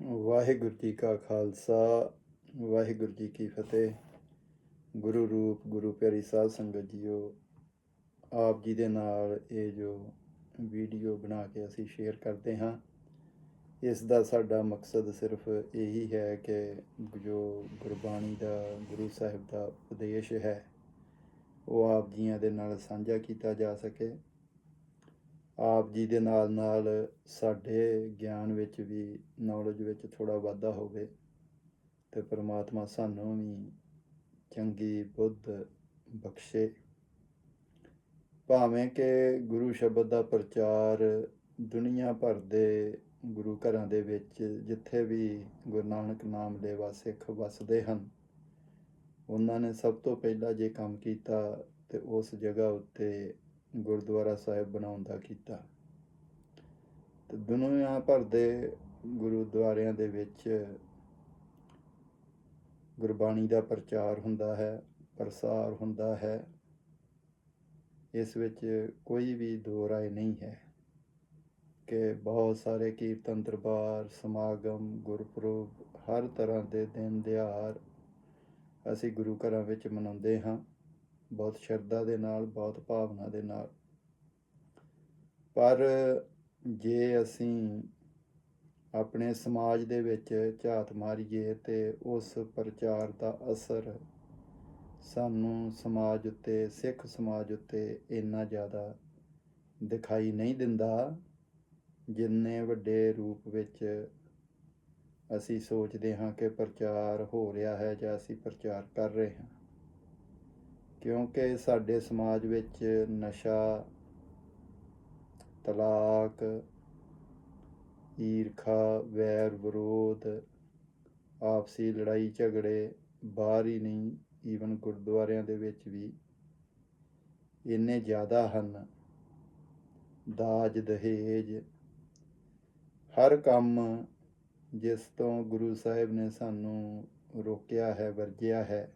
ਵਾਹਿਗੁਰੂ ਜੀ ਕਾ ਖਾਲਸਾ, ਵਾਹਿਗੁਰੂ ਜੀ ਕੀ ਫਤਿਹ। ਗੁਰੂ ਰੂਪ, ਗੁਰੂ ਪਿਆਰੀ ਸਾਧ ਸੰਗਤ ਜੀਓ, ਆਪ ਜੀ ਦੇ ਨਾਲ ਇਹ ਜੋ ਵੀਡੀਓ ਬਣਾ ਕੇ ਅਸੀਂ ਸ਼ੇਅਰ ਕਰਦੇ ਹਾਂ, ਇਸ ਦਾ ਸਾਡਾ ਮਕਸਦ ਸਿਰਫ ਇਹੀ ਹੈ ਕਿ ਜੋ ਗੁਰਬਾਣੀ ਦਾ, ਗੁਰੂ ਸਾਹਿਬ ਦਾ ਉਪਦੇਸ਼ ਹੈ, ਉਹ ਆਪ ਜੀਆਂ ਦੇ ਨਾਲ ਸਾਂਝਾ ਕੀਤਾ ਜਾ ਸਕੇ। ਆਪ ਜੀ ਦੇ ਨਾਲ ਨਾਲ ਸਾਡੇ ਗਿਆਨ ਵਿੱਚ ਵੀ ਨੌਲੇਜ ਵਿੱਚ ਥੋੜਾ ਵਾਧਾ ਹੋਵੇ ਤੇ ਪ੍ਰਮਾਤਮਾ ਸਾਨੂੰ ਵੀ ਚੰਗੀ ਬੁੱਧ ਬਖਸ਼ੇ। ਭਾਵੇਂ ਕਿ ਗੁਰੂ ਸ਼ਬਦ ਦਾ ਪ੍ਰਚਾਰ ਦੁਨੀਆ ਭਰ ਦੇ ਗੁਰੂ ਘਰਾਂ ਦੇ ਵਿੱਚ ਜਿੱਥੇ ਵੀ ਗੁਰੂ ਨਾਨਕ ਨਾਮ ਲੈਵਾ ਸਿੱਖ ਵਸਦੇ ਹਨ, ਉਹਨਾਂ ਨੇ ਸਭ ਤੋਂ ਪਹਿਲਾਂ ਜੇ ਕੰਮ ਕੀਤਾ ਤੇ ਉਸ ਜਗ੍ਹਾ ਉੱਤੇ ਗੁਰਦੁਆਰਾ ਸਾਹਿਬ ਬਣਾਉਣ ਦਾ ਕੀਤਾ। ਤੇ ਦੁਨੀਆ ਭਰ ਦੇ ਗੁਰਦੁਆਰਿਆਂ ਦੇ ਵਿੱਚ ਗੁਰਬਾਣੀ ਦਾ ਪ੍ਰਚਾਰ ਹੁੰਦਾ ਹੈ, ਪ੍ਰਸਾਰ ਹੁੰਦਾ ਹੈ। ਇਸ ਵਿੱਚ ਕੋਈ ਵੀ ਦੋ ਰਾਏ ਨਹੀਂ ਹੈ ਕਿ ਬਹੁਤ ਸਾਰੇ ਕੀਰਤਨ ਦਰਬਾਰ, ਸਮਾਗਮ, ਗੁਰਪੁਰਬ ਹਰ ਤਰ੍ਹਾਂ ਦੇ ਦਿਨ ਦਿਹਾੜ ਅਸੀਂ ਗੁਰੂ ਘਰਾਂ ਵਿੱਚ ਮਨਾਉਂਦੇ ਹਾਂ। ਬਹੁਤ ਸ਼ਰਧਾ ਦੇ ਨਾਲ, ਬਹੁਤ ਭਾਵਨਾ ਦੇ ਨਾਲ। ਪਰ ਜੇ ਅਸੀਂ ਆਪਣੇ ਸਮਾਜ ਦੇ ਵਿੱਚ ਝਾਤ ਮਾਰੀਏ ਤੇ ਉਸ ਪ੍ਰਚਾਰ ਦਾ ਅਸਰ ਸਾਨੂੰ ਸਮਾਜ ਉੱਤੇ, ਸਿੱਖ ਸਮਾਜ ਉੱਤੇ ਇੰਨਾ ਜ਼ਿਆਦਾ ਦਿਖਾਈ ਨਹੀਂ ਦਿੰਦਾ, ਜਿੰਨੇ ਵੱਡੇ ਰੂਪ ਵਿੱਚ ਅਸੀਂ ਸੋਚਦੇ ਹਾਂ ਕਿ ਪ੍ਰਚਾਰ ਹੋ ਰਿਹਾ ਹੈ ਜਾਂ ਅਸੀਂ ਪ੍ਰਚਾਰ ਕਰ ਰਹੇ ਹਾਂ। ਕਿਉਂਕਿ ਸਾਡੇ ਸਮਾਜ ਵਿੱਚ ਨਸ਼ਾ, ਤਲਾਕ, ਈਰਖਾ, ਵੈਰ ਵਿਰੋਧ, ਆਪਸੀ ਲੜਾਈ ਝਗੜੇ, ਬਾਹਰ ਹੀ ਨਹੀਂ ਈਵਨ ਗੁਰਦੁਆਰਿਆਂ ਦੇ ਵਿੱਚ ਵੀ ਇੰਨੇ ਜ਼ਿਆਦਾ ਹਨ। ਦਾਜ, ਦਹੇਜ, ਹਰ ਕੰਮ ਜਿਸ ਤੋਂ ਗੁਰੂ ਸਾਹਿਬ ਨੇ ਸਾਨੂੰ ਰੋਕਿਆ ਹੈ, ਵਰਜਿਆ ਹੈ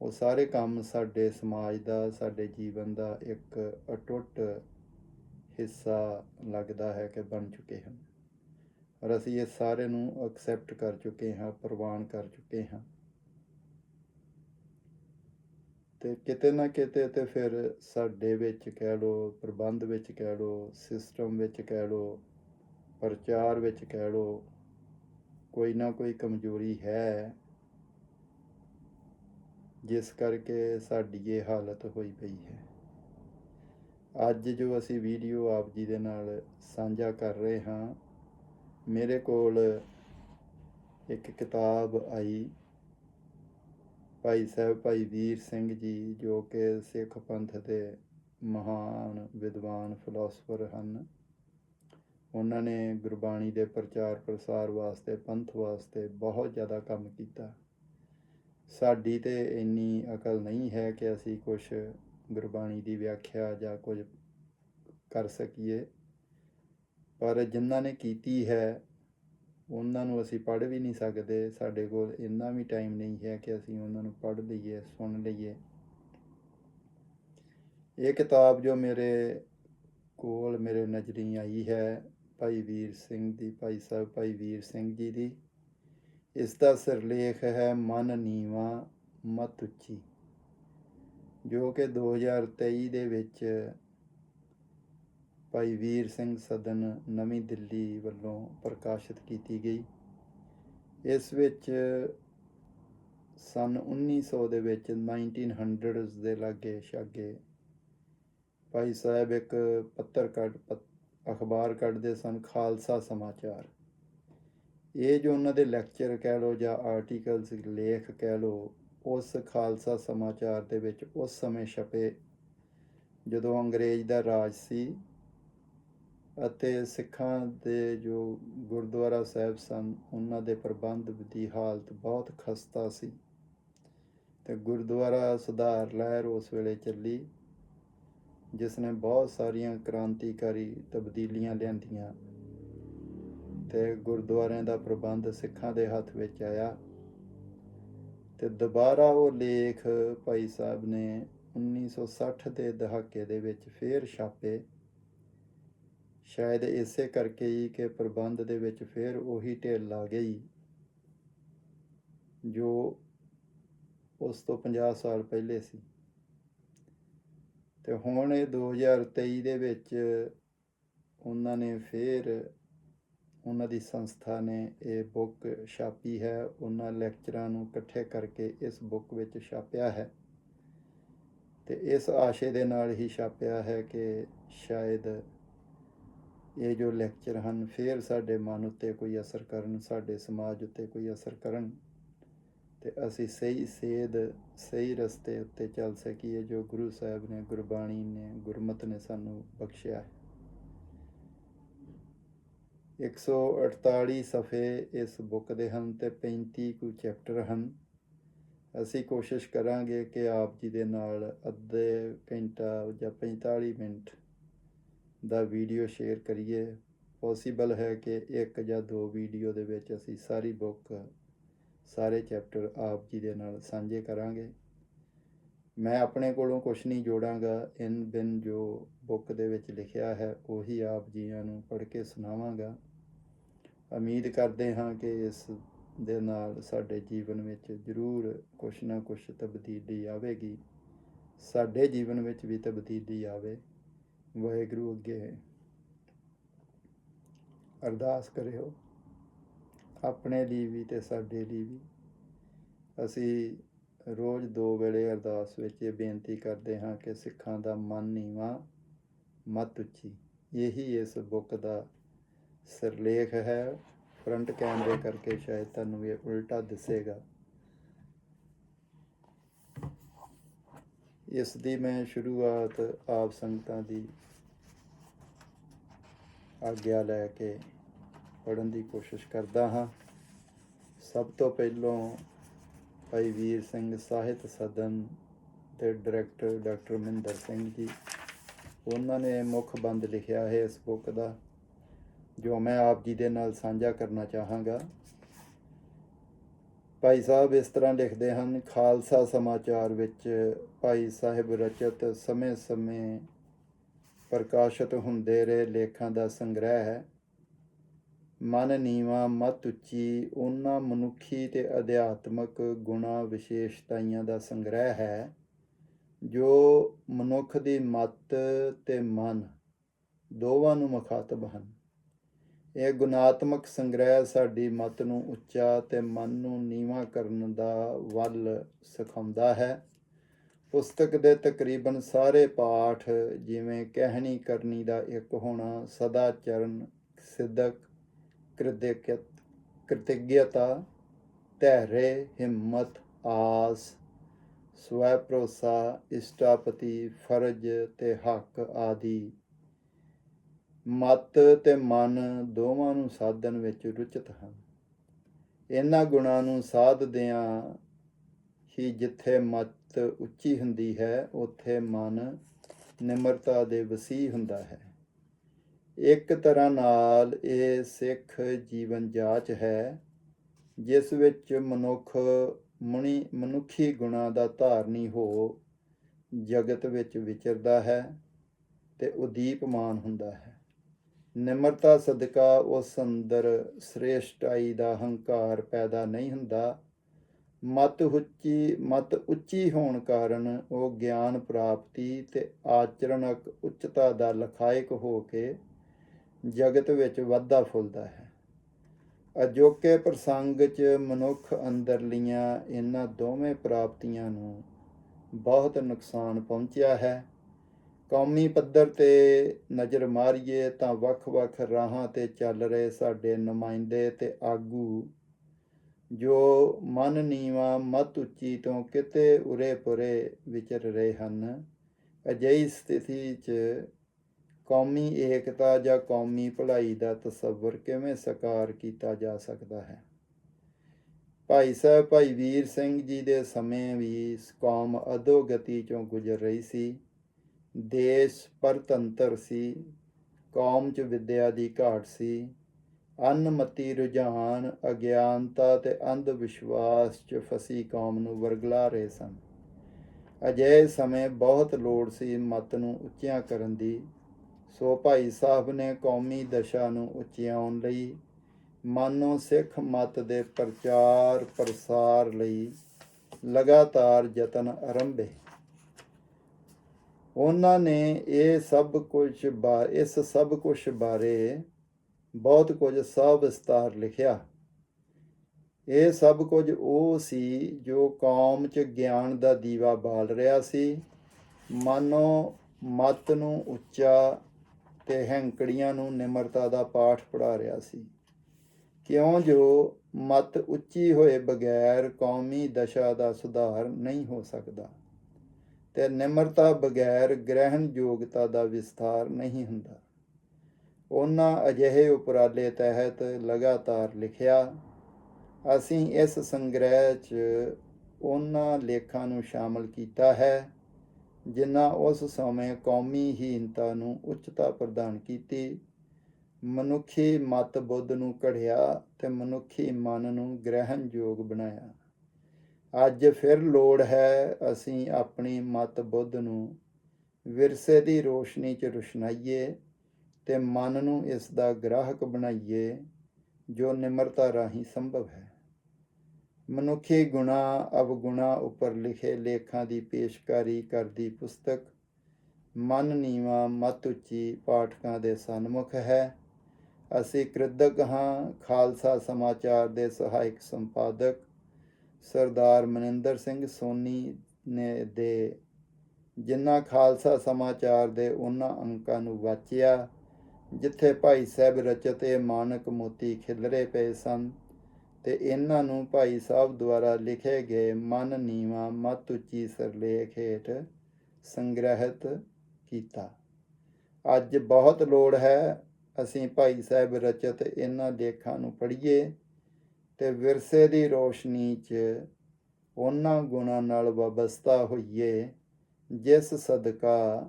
ਉਹ ਸਾਰੇ ਕੰਮ ਸਾਡੇ ਸਮਾਜ ਦਾ, ਸਾਡੇ ਜੀਵਨ ਦਾ ਇੱਕ ਅਟੁੱਟ ਹਿੱਸਾ ਲੱਗਦਾ ਹੈ ਕਿ ਬਣ ਚੁੱਕੇ ਹਨ। ਔਰ ਅਸੀਂ ਇਹ ਸਾਰੇ ਨੂੰ ਐਕਸੈਪਟ ਕਰ ਚੁੱਕੇ ਹਾਂ, ਪ੍ਰਵਾਨ ਕਰ ਚੁੱਕੇ ਹਾਂ। ਤੇ ਕਿਤੇ ਨਾ ਕਿਤੇ ਤੇ ਫਿਰ ਸਾਡੇ ਵਿੱਚ ਕਹਿ ਲੋ ਪ੍ਰਬੰਧ ਵਿੱਚ ਕਹਿ ਲੋ ਸਿਸਟਮ ਵਿੱਚ ਕਹਿ ਲੋ ਪ੍ਰਚਾਰ ਵਿੱਚ ਕਹਿ ਲੋ ਕੋਈ ਨਾ ਕੋਈ ਕਮਜ਼ੋਰੀ ਹੈ। ਜਿਸ ਕਰਕੇ ਸਾਡੀ ਇਹ ਹਾਲਤ ਹੋਈ ਪਈ ਹੈ। ਅੱਜ ਜੋ ਅਸੀਂ ਵੀਡੀਓ ਆਪ ਜੀ ਦੇ ਨਾਲ ਸਾਂਝਾ ਕਰ ਰਹੇ ਹਾਂ, ਮੇਰੇ ਕੋਲ ਇੱਕ ਕਿਤਾਬ ਆਈ ਭਾਈ ਸਾਹਿਬ, ਭਾਈ ਵੀਰ ਸਿੰਘ ਜੀ, ਜੋ ਕਿ ਸਿੱਖ ਪੰਥ ਦੇ ਮਹਾਨ ਵਿਦਵਾਨ ਫਿਲਾਸਫਰ ਹਨ। ਉਹਨਾਂ ਨੇ ਗੁਰਬਾਣੀ ਦੇ ਪ੍ਰਚਾਰ ਪ੍ਰਸਾਰ ਵਾਸਤੇ, ਪੰਥ ਵਾਸਤੇ ਬਹੁਤ ਜ਼ਿਆਦਾ ਕੰਮ ਕੀਤਾ। ਸਾਡੀ ਤੇ ਇੰਨੀ ਅਕਲ ਨਹੀਂ ਹੈ ਕਿ ਅਸੀਂ ਕੁਝ ਗੁਰਬਾਣੀ ਦੀ ਵਿਆਖਿਆ ਜਾਂ ਕੁਝ ਕਰ ਸਕੀਏ। ਪਰ ਜਿਨ੍ਹਾਂ ਨੇ ਕੀਤੀ ਹੈ, ਉਹਨਾਂ ਨੂੰ ਅਸੀਂ ਪੜ੍ਹ ਵੀ ਨਹੀਂ ਸਕਦੇ। ਸਾਡੇ ਕੋਲ ਇੰਨਾ ਵੀ ਟਾਈਮ ਨਹੀਂ ਹੈ ਕਿ ਅਸੀਂ ਉਹਨਾਂ ਨੂੰ ਪੜ੍ਹ ਲਈਏ, ਸੁਣ ਲਈਏ। ਇਹ ਕਿਤਾਬ ਜੋ ਮੇਰੇ ਕੋਲ ਮੇਰੇ ਨਜ਼ਰੀ ਆਈ ਹੈ, ਭਾਈ ਵੀਰ ਸਿੰਘ ਦੀ, ਭਾਈ ਸਾਹਿਬ, ਭਾਈ ਵੀਰ ਸਿੰਘ ਜੀ ਦੀ ਇਸ ਦਾ ਸਿਰਲੇਖ ਹੈ ਮਨ ਨੀਵਾ ਮਤ ਉੱਚੀ, ਜੋ ਕਿ 2023 ਦੇ ਵਿੱਚ ਭਾਈ ਵੀਰ ਸਿੰਘ ਸਦਨ ਨਵੀਂ ਦਿੱਲੀ ਵੱਲੋਂ ਪ੍ਰਕਾਸ਼ਿਤ ਕੀਤੀ ਗਈ। ਇਸ ਵਿੱਚ ਸਨ 1900 ਦੇ ਵਿੱਚ 1900s ਦੇ ਲਾਗੇ ਛਾਗੇ ਭਾਈ ਸਾਹਿਬ ਇੱਕ ਪੱਤਰ ਕੱਢ ਅਖਬਾਰ ਕੱਢਦੇ ਸਨ, ਖਾਲਸਾ ਸਮਾਚਾਰ। ਇਹ ਜੋ ਉਹਨਾਂ ਦੇ ਲੈਕਚਰ ਕਹਿ ਲੋ ਜਾਂ ਆਰਟੀਕਲਸ ਲੇਖ ਕਹਿ ਲੋ ਉਸ ਖਾਲਸਾ ਸਮਾਚਾਰ ਦੇ ਵਿੱਚ ਉਸ ਸਮੇਂ ਛਪੇ ਜਦੋਂ ਅੰਗਰੇਜ਼ ਦਾ ਰਾਜ ਸੀ ਅਤੇ ਸਿੱਖਾਂ ਦੇ ਜੋ ਗੁਰਦੁਆਰਾ ਸਾਹਿਬ ਸਨ, ਉਹਨਾਂ ਦੇ ਪ੍ਰਬੰਧ ਦੀ ਹਾਲਤ ਬਹੁਤ ਖਸਤਾ ਸੀ। ਤੇ ਗੁਰਦੁਆਰਾ ਸੁਧਾਰ ਲਹਿਰ ਉਸ ਵੇਲੇ ਚੱਲੀ, ਜਿਸ ਨੇ ਬਹੁਤ ਸਾਰੀਆਂ ਕ੍ਰਾਂਤੀਕਾਰੀ ਤਬਦੀਲੀਆਂ ਲਿਆਂਦੀਆਂ। ਤੇ ਗੁਰਦੁਆਰਿਆਂ ਦਾ ਪ੍ਰਬੰਧ ਸਿੱਖਾਂ ਦੇ ਹੱਥ ਵਿੱਚ ਆਇਆ ਤੇ ਦੁਬਾਰਾ ਉਹ ਲੇਖ ਭਾਈ ਸਾਹਿਬ ਨੇ 1960 ਦੇ ਦਹਾਕੇ ਦੇ ਵਿੱਚ ਫੇਰ ਛਾਪੇ। ਸ਼ਾਇਦ ਇਸੇ ਕਰਕੇ ਹੀ ਕਿ ਪ੍ਰਬੰਧ ਦੇ ਵਿੱਚ ਫਿਰ ਉਹੀ ਢਿੱਲ ਆ ਗਈ ਜੋ ਉਸ ਤੋਂ 50 ਸਾਲ ਪਹਿਲੇ ਸੀ। ਤੇ ਹੁਣ ਇਹ 2023 ਦੇ ਵਿੱਚ ਉਹਨਾਂ ਨੇ ਫਿਰ ਉਹਨਾਂ ਦੀ ਸੰਸਥਾ ਨੇ ਇਹ ਬੁੱਕ ਛਾਪੀ ਹੈ। ਉਹਨਾਂ ਲੈਕਚਰਾਂ ਨੂੰ ਇਕੱਠੇ ਕਰਕੇ ਇਸ ਬੁੱਕ ਵਿੱਚ ਛਾਪਿਆ ਹੈ। ਤੇ ਇਸ ਆਸ਼ੇ ਦੇ ਨਾਲ ਹੀ ਛਾਪਿਆ ਹੈ ਕਿ ਸ਼ਾਇਦ ਇਹ ਜੋ ਲੈਕਚਰ ਹਨ, ਫਿਰ ਸਾਡੇ ਮਨ ਉੱਤੇ ਕੋਈ ਅਸਰ ਕਰਨ, ਸਾਡੇ ਸਮਾਜ ਉੱਤੇ ਕੋਈ ਅਸਰ ਕਰਨ। ਤੇ ਅਸੀਂ ਸਹੀ ਸੇਧ, ਸਹੀ ਰਸਤੇ ਉੱਤੇ ਚੱਲ ਸਕੀਏ, ਜੋ ਗੁਰੂ ਸਾਹਿਬ ਨੇ, ਗੁਰਬਾਣੀ ਨੇ, ਗੁਰਮਤ ਨੇ ਸਾਨੂੰ ਬਖਸ਼ਿਆ ਹੈ। 148 ਸਫੇ ਇਸ ਬੁੱਕ ਦੇ ਹਨ ਤੇ 35 ਕੁ ਚੈਪਟਰ ਹਨ। ਅਸੀਂ ਕੋਸ਼ਿਸ਼ ਕਰਾਂਗੇ ਕਿ ਆਪ ਜੀ ਦੇ ਨਾਲ ਅੱਧੇ ਘੰਟਾ ਜਾਂ 45 ਮਿੰਟ ਦਾ ਵੀਡੀਓ ਸ਼ੇਅਰ ਕਰੀਏ। ਪੋਸੀਬਲ ਹੈ ਕਿ ਇੱਕ ਜਾਂ ਦੋ ਵੀਡੀਓ ਦੇ ਵਿੱਚ ਅਸੀਂ ਸਾਰੀ ਬੁੱਕ, ਸਾਰੇ ਚੈਪਟਰ ਆਪ ਜੀ ਦੇ ਨਾਲ ਸਾਂਝੇ ਕਰਾਂਗੇ। ਮੈਂ ਆਪਣੇ ਕੋਲੋਂ ਕੁਝ ਨਹੀਂ ਜੋੜਾਂਗਾ। ਇਨ ਬਿਨ ਜੋ ਬੁੱਕ ਦੇ ਵਿੱਚ ਲਿਖਿਆ ਹੈ, ਉਹੀ ਆਪ ਜੀਆਂ ਨੂੰ ਪੜ੍ਹ ਕੇ ਸੁਣਾਵਾਂਗਾ। ਉਮੀਦ ਕਰਦੇ ਹਾਂ ਕਿ ਇਸ ਦੇ ਨਾਲ ਸਾਡੇ ਜੀਵਨ ਵਿੱਚ ਜ਼ਰੂਰ ਕੁਛ ਨਾ ਕੁਛ ਤਬਦੀਲੀ ਆਵੇਗੀ। ਸਾਡੇ ਜੀਵਨ ਵਿੱਚ ਵੀ ਤਬਦੀਲੀ ਆਵੇ। ਵਾਹਿਗੁਰੂ ਅੱਗੇ ਅਰਦਾਸ ਕਰਿਓ। ਆਪਣੇ ਲਈ ਵੀ ਤੇ ਸਾਡੇ ਲਈ ਵੀ। ਅਸੀਂ ਰੋਜ਼ ਦੋ ਵੇਲੇ ਅਰਦਾਸ ਵਿੱਚ ਇਹ ਬੇਨਤੀ ਕਰਦੇ ਹਾਂ ਕਿ ਸਿੱਖਾਂ ਦਾ ਮਨ ਨੀਵਾ ਮਤ ਉੱਚੀ। ਇਹੀ ਇਸ ਬੁੱਕ ਦਾ ਸਿਰਲੇਖ ਹੈ। ਫਰੰਟ ਕੈਮਰੇ ਕਰਕੇ ਸ਼ਾਇਦ ਤੁਹਾਨੂੰ ਇਹ ਉਲਟਾ ਦਿਸੇਗਾ। ਇਸ ਦੀ ਮੈਂ ਸ਼ੁਰੂਆਤ ਆਪ ਸੰਗਤਾਂ ਦੀ ਆਗਿਆ ਲੈ ਕੇ ਪੜਨ ਦੀ ਕੋਸ਼ਿਸ਼ ਕਰਦਾ ਹਾਂ। ਸਭ ਤੋਂ ਪਹਿਲਾਂ ਭਾਈ ਵੀਰ ਸਿੰਘ ਸਾਹਿਤ ਸਦਨ ਤੇ ਡਾਇਰੈਕਟਰ ਡਾਕਟਰ ਮਹਿੰਦਰ ਸਿੰਘ ਜੀ ਉਹਨਾਂ ਨੇ ਮੁੱਖ ਬੰਦ ਲਿਖਿਆ ਹੈ ਇਸ ਬੁੱਕ ਦਾ, ਜੋ ਮੈਂ ਆਪ ਜੀ ਦੇ ਨਾਲ ਸਾਂਝਾ ਕਰਨਾ ਚਾਹਾਂਗਾ। ਭਾਈ ਸਾਹਿਬ ਇਸ ਤਰ੍ਹਾਂ ਲਿਖਦੇ ਹਨ, ਖਾਲਸਾ ਸਮਾਚਾਰ ਵਿੱਚ ਭਾਈ ਸਾਹਿਬ ਰਚਿਤ ਸਮੇਂ-ਸਮੇਂ ਪ੍ਰਕਾਸ਼ਿਤ ਹੁੰਦੇ ਰਹੇ ਲੇਖਾਂ ਦਾ ਸੰਗ੍ਰਹਿ ਹੈ। ਮਨ ਨੀਵਾ ਮਤ ਉੱਚੀ, ਉਹਨਾਂ ਮਨੁੱਖੀ ਤੇ ਅਧਿਆਤਮਕ ਗੁਣਾ ਵਿਸ਼ੇਸ਼ਤਾਈਆਂ ਦਾ ਸੰਗ੍ਰਹਿ ਹੈ। ਜੋ ਮਨੁੱਖ ਦੀ ਮਤ ਤੇ ਮਨ ਦੋਵਾਂ ਨੂੰ ਮੁਖਾਤਬ ਹਨ। ਇਹ ਗੁਣਾਤਮਕ ਸੰਗ੍ਰਹਿ ਸਾਡੀ ਮਤ ਨੂੰ ਉੱਚਾ ਤੇ ਮਨ ਨੂੰ ਨੀਵਾਂ ਕਰਨ ਦਾ ਵੱਲ ਸਿਖਾਉਂਦਾ ਹੈ। ਪੁਸਤਕ ਦੇ ਤਕਰੀਬਨ ਸਾਰੇ ਪਾਠ ਜਿਵੇਂ ਕਹਿਣੀ ਕਰਨੀ ਦਾ ਇੱਕ ਹੋਣਾ ਸਦਾ ਚਰਨ ਸਿੱਧਕ ਕ੍ਰਿਤਿਕਤ ਕ੍ਰਿਤਿਗਤਾ ਹਿੰਮਤ, ਆਸ ਸਵੈ ਭਰੋਸਾ, ਇਸ਼ਟਾਪਤੀ, ਫਰਜ਼ ਤੇ ਹੱਕ ਆਦਿ। ਮਤ ਤੇ ਮਨ ਦੋਵਾਂ ਨੂੰ ਸਾਧਨ ਵਿੱਚ ਰੁਚਿਤ ਹਨ। ਇਹਨਾਂ ਗੁਣਾਂ ਨੂੰ ਸਾਧਦਿਆਂ ਹੀ ਜਿੱਥੇ ਮਤ ਉੱਚੀ ਹੁੰਦੀ ਹੈ, ਉੱਥੇ ਮਨ ਨਿਮਰਤਾ ਦੇ ਵਸੀ ਹੁੰਦਾ ਹੈ। ਇੱਕ ਤਰ੍ਹਾਂ ਨਾਲ ਇਹ ਸਿੱਖ ਜੀਵਨ ਜਾਚ ਹੈ, ਜਿਸ ਵਿੱਚ ਮਨੁੱਖ ਮਣੀ ਮਨੁੱਖੀ ਗੁਣਾਂ ਦਾ ਧਾਰਨੀ ਹੋ, ਜਗਤ ਵਿੱਚ ਵਿਚਰਦਾ ਹੈ ਤੇ ਉਦੀਪਮਾਨ ਹੁੰਦਾ ਹੈ। ਨਿਮਰਤਾ ਸਦਕਾ ਉਸ ਅੰਦਰ ਸ੍ਰੇਸ਼ਟਾਈ ਦਾ ਹੰਕਾਰ ਪੈਦਾ ਨਹੀਂ ਹੁੰਦਾ। ਮਤ ਉੱਚੀ ਮਤ ਉੱਚੀ ਹੋਣ ਕਾਰਨ ਉਹ ਗਿਆਨ ਪ੍ਰਾਪਤੀ ਤੇ ਆਚਰਣਕ ਉੱਚਤਾ ਦਾ ਲਖਾਇਕ ਹੋ ਕੇ ਜਗਤ ਵਿੱਚ ਵਾਧਾ ਫੁੱਲਦਾ ਹੈ। ਅਜੋਕੇ ਪ੍ਰਸੰਗ 'ਚ ਮਨੁੱਖ ਅੰਦਰਲੀਆਂ ਇਹਨਾਂ ਦੋਵੇਂ ਪ੍ਰਾਪਤੀਆਂ ਨੂੰ ਬਹੁਤ ਨੁਕਸਾਨ ਪਹੁੰਚਿਆ ਹੈ। ਕੌਮੀ ਪੱਧਰ ਤੇ ਨਜ਼ਰ ਮਾਰੀਏ ਤਾਂ ਵੱਖ-ਵੱਖ ਰਾਹਾਂ ਤੇ ਚੱਲ ਰਹੇ ਸਾਡੇ ਨੁਮਾਇੰਦੇ ਤੇ ਆਗੂ ਜੋ ਮਨ ਨੀਵਾ ਮਤ ਉੱਚੀ ਤੋਂ ਕਿਤੇ ਉਰੇ ਪੁਰੇ ਵਿਚਰ ਰਹੇ ਹਨ, ਅਜਿਹੀ ਸਥਿਤੀ 'ਚ ਕੌਮੀ ਏਕਤਾ ਜਾਂ ਕੌਮੀ ਭਲਾਈ ਦਾ ਤਸੱਵਰ ਕਿਵੇਂ ਸਾਕਾਰ ਕੀਤਾ ਜਾ ਸਕਦਾ ਹੈ? ਭਾਈ ਸਾਹਿਬ, ਭਾਈ ਵੀਰ ਸਿੰਘ ਜੀ ਦੇ ਸਮੇਂ ਵੀ ਕੌਮ ਅਧੋਗਤੀ ਚੋਂ ਗੁਜ਼ਰ ਰਹੀ ਸੀ। ਦੇਸ਼ ਪਰਤੰਤਰ ਸੀ। ਕੌਮ 'ਚ ਵਿਦਿਆ ਦੀ ਘਾਟ ਸੀ। ਅਨਮਤੀ ਰੁਝਾਨ, ਅਗਿਆਨਤਾ ਤੇ ਅੰਧ ਵਿਸ਼ਵਾਸ 'ਚ ਫਸੀ ਕੌਮ ਨੂੰ ਵਰਗਲਾ ਰਹੇ ਸਨ। ਅਜਿਹੇ ਸਮੇਂ ਬਹੁਤ ਲੋੜ ਸੀ ਮਤ ਨੂੰ ਉੱਚਿਆਂ ਕਰਨ ਦੀ। ਸੋ ਭਾਈ ਸਾਹਿਬ ਨੇ ਕੌਮੀ ਦਸ਼ਾ ਨੂੰ ਉਚਿਆਉਣ ਲਈ, ਮਾਨੋ ਸਿੱਖ ਮਤ ਦੇ ਪ੍ਰਚਾਰ ਪ੍ਰਸਾਰ ਲਈ ਲਗਾਤਾਰ ਯਤਨ ਆਰੰਭੇ। ਉਹਨਾਂ ਨੇ ਇਹ ਸਭ ਕੁਝ ਬਾ, ਇਸ ਸਭ ਕੁਝ ਬਾਰੇ ਬਹੁਤ ਕੁਝ ਸਭ ਸਵਿਸਤਾਰ ਲਿਖਿਆ। ਇਹ ਸਭ ਕੁਝ ਉਹ ਸੀ ਜੋ ਕੌਮ 'ਚ ਗਿਆਨ ਦਾ ਦੀਵਾ ਬਾਲ ਰਿਹਾ ਸੀ। ਮਾਨੋ ਮਤ ਨੂੰ ਉੱਚਾ ਤੇ ਹੈਂਕੜੀਆਂ ਨੂੰ ਨਿਮਰਤਾ ਦਾ ਪਾਠ ਪੜਾ ਰਿਹਾ ਸੀ। ਕਿਉਂ ਜੋ ਮਤ ਉੱਚੀ ਹੋਏ ਬਗੈਰ ਕੌਮੀ ਦਸ਼ਾ ਦਾ ਸੁਧਾਰ ਨਹੀਂ ਹੋ ਸਕਦਾ। ਤੇ ਨਿਮਰਤਾ ਬਗੈਰ ਗ੍ਰਹਿਣ ਯੋਗਤਾ ਦਾ ਵਿਸਥਾਰ ਨਹੀਂ ਹੁੰਦਾ। ਉਹਨਾਂ ਅਜਿਹੇ ਉਪਰਾਲੇ ਤਹਿਤ ਲਗਾਤਾਰ ਲਿਖਿਆ, ਅਸੀਂ ਇਸ ਸੰਗ੍ਰਹਿ 'ਚ ਉਹਨਾਂ ਲੇਖਾਂ ਨੂੰ ਸ਼ਾਮਲ ਕੀਤਾ ਹੈ ਜਿਨ੍ਹਾਂ ਉਸ ਸਮੇਂ ਕੌਮੀ ਹੀਨਤਾ ਨੂੰ ਉੱਚਤਾ ਪ੍ਰਦਾਨ ਕੀਤੀ, ਮਨੁੱਖੀ ਮਤ ਬੁੱਧ ਨੂੰ ਘੜਿਆ ਤੇ ਮਨੁੱਖੀ ਮਨ ਨੂੰ ਗ੍ਰਹਿਣਯੋਗ ਬਣਾਇਆ। ਅੱਜ ਫਿਰ ਲੋੜ ਹੈ ਅਸੀਂ ਆਪਣੀ ਮਤ ਬੁੱਧ ਨੂੰ ਵਿਰਸੇ ਦੀ ਰੋਸ਼ਨੀ 'ਚ ਰੁਸ਼ਨਾਈਏ ਤੇ ਮਨ ਨੂੰ ਇਸ ਦਾ ਗ੍ਰਾਹਕ ਬਣਾਈਏ ਜੋ ਨਿਮਰਤਾ ਰਾਹੀਂ ਸੰਭਵ ਹੈ। ਮਨੁੱਖੀ ਗੁਣਾ, ਅਵਗੁਣਾ ਉੱਪਰ ਲਿਖੇ ਲੇਖਾਂ ਦੀ ਪੇਸ਼ਕਾਰੀ ਕਰਦੀ ਪੁਸਤਕ ਮਨ ਨੀਵਾ, ਮਤ ਉੱਚੀ ਪਾਠਕਾਂ ਦੇ ਸਨਮੁਖ ਹੈ। ਅਸੀਂ ਕ੍ਰਿਤਕ ਹਾਂ, ਖਾਲਸਾ ਸਮਾਚਾਰ ਦੇ ਸਹਾਇਕ ਸੰਪਾਦਕ। ਸਰਦਾਰ ਮਨਿੰਦਰ ਸਿੰਘ ਸੋਨੀ ਨੇ ਦੇ ਜਿਨ੍ਹਾਂ ਖਾਲਸਾ ਸਮਾਚਾਰ ਦੇ ਉਹਨਾਂ ਅੰਕਾਂ ਨੂੰ ਵਾਚਿਆ, ਜਿੱਥੇ ਭਾਈ ਸਾਹਿਬ ਰਚਤ ਇਹ ਮਾਨਕ ਮੋਤੀ ਖਿਲਰੇ ਪਏ ਸਨ। ਤੇ ਇਹਨਾਂ ਨੂੰ ਭਾਈ ਸਾਹਿਬ ਦੁਆਰਾ ਲਿਖੇ ਗਏ ਮਨ ਨੀਵਾ ਮਤ ਉੱਚੀ ਸਰਲੇਖ ਹੇਠ ਸੰਗ੍ਰਹਿਤ ਕੀਤਾ। ਅੱਜ ਬਹੁਤ ਲੋੜ ਹੈ, ਅਸੀਂ ਭਾਈ ਸਾਹਿਬ ਰਚਤ ਇਹਨਾਂ ਲੇਖਾਂ ਨੂੰ ਪੜ੍ਹੀਏ ਤੇ ਵਿਰਸੇ ਦੀ ਰੋਸ਼ਨੀ 'ਚ ਉਹਨਾਂ ਗੁਣਾਂ ਨਾਲ ਵਾਬਸਤਾ ਹੋਈਏ, ਜਿਸ ਸਦਕਾ